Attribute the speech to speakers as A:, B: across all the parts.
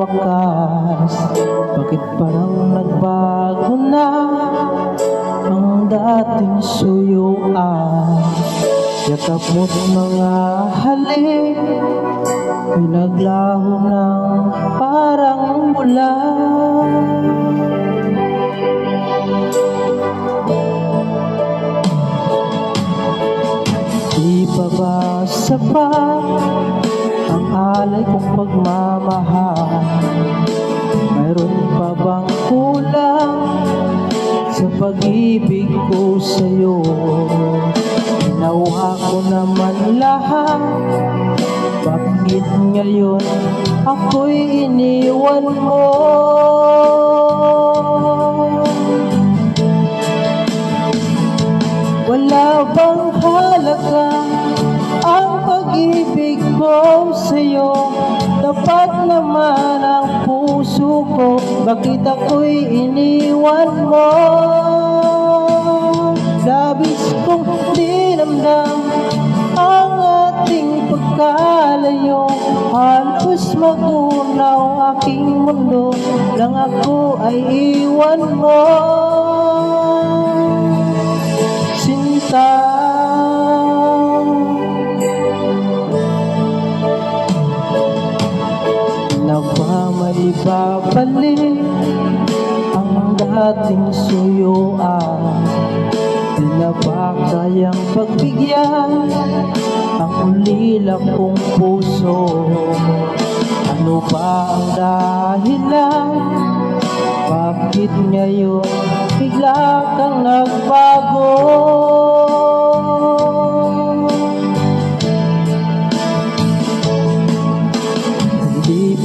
A: wakas. Bakit parang nagbago na Ang dating suyuan Yakap mo't mga halik Ay naglaho ng parang ulan Di pa ba sapat alay kong pagmamahal? Mayroon pa bang kulang sa pag-ibig ko sa'yo? Ginawa ko naman lahat Bakit ngayon ako'y iniwan mo? Wala bang halaga ang pag-ibig ko sa'yo? Dapat naman ang puso ko, bakit ako'y iniwan mo? Labis kong dinamdam ang ating pagkalayo Halos magunaw aking mundo Nang ako ay iwan mo may babalik Ang dating suyuan. Di na ba kayang pagbigyan Ang ulila kong puso? Ano ba ang dahilan? Bakit ngayon bigla kang nagbago?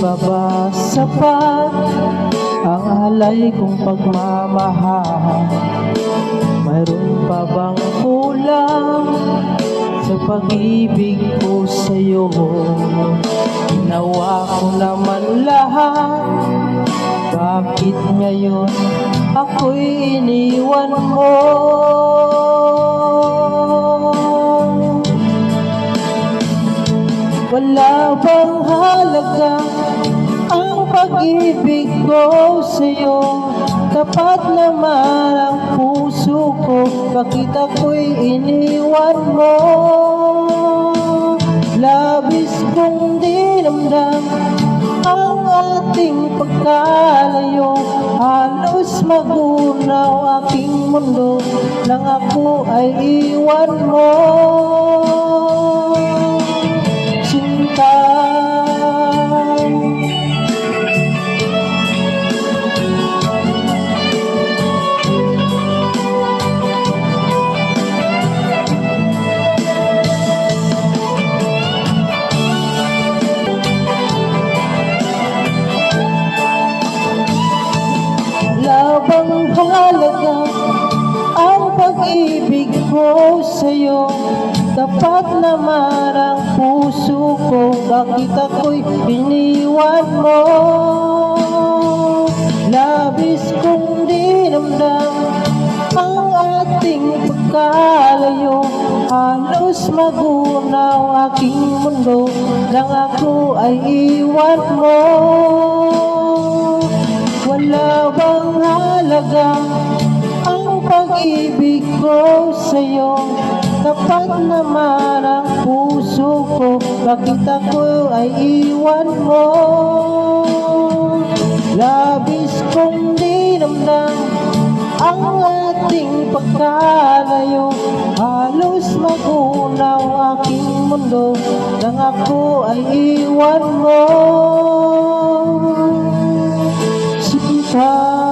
A: Pa ba sapat Ang alay kong pagmamahal Mayroon pa bang kulang sa pag-ibig ko sa'yo? Ginawa ko naman lahat Bakit ngayon ako'y iniwan mo? Pag-ibig ko sa'yo? Tapat naman ang puso ko, bakit ako'y iniwan mo? Labis kong dinamdam ang ating pagkalayo Halos magunaw aking mundo nang ako ay iwan mo Tapat naman ang puso ko Bakit ako'y iniwan mo? Labis kong dinamdam ang ating pagkalayo Halos magunaw aking mundo Nang ako ay iwan mo wala bang halaga ang pag-ibig ko sa'yo? Tapat naman ang puso ko, bakit ako ay iwan mo? Labis kong dinamdam ang ating pagkalayo. Halos magunaw aking mundo nang ako ay iwan mo. Sinta